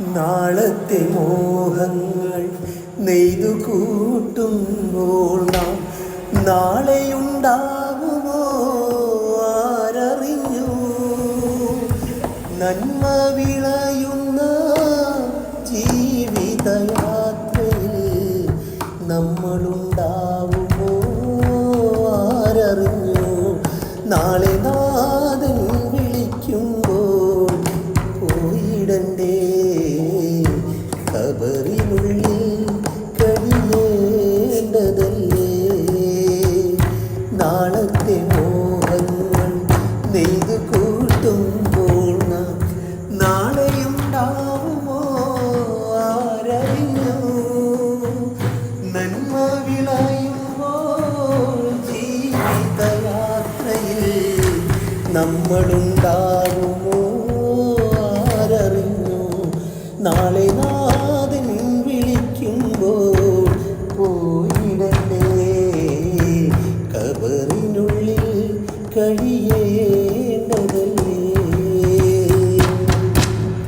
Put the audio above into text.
നാളത്തെ മോഹങ്ങൾ നെയ്തു കൂട്ടുമ്പോൾ നാം നാളെയുണ്ടാകുമോ? ആരറിഞ്ഞു? നന്മ വിളയുന്ന ജീവിതയാത്രയിൽ നമ്മളുണ്ടാവുമോ? ആരറിഞ്ഞു? നാളെ നാഥൻ നെയ്തു കൂട്ടുമ്പോൾ നാളെയുണ്ടാവുമോ? ആരോ നന്മ വിളയുമ്പോൾ ജീവിതയാത്രയിൽ നമ്മളുണ്ടാവുമോ? ആരറിഞ്ഞു നാളെ നാഥൻ கழியே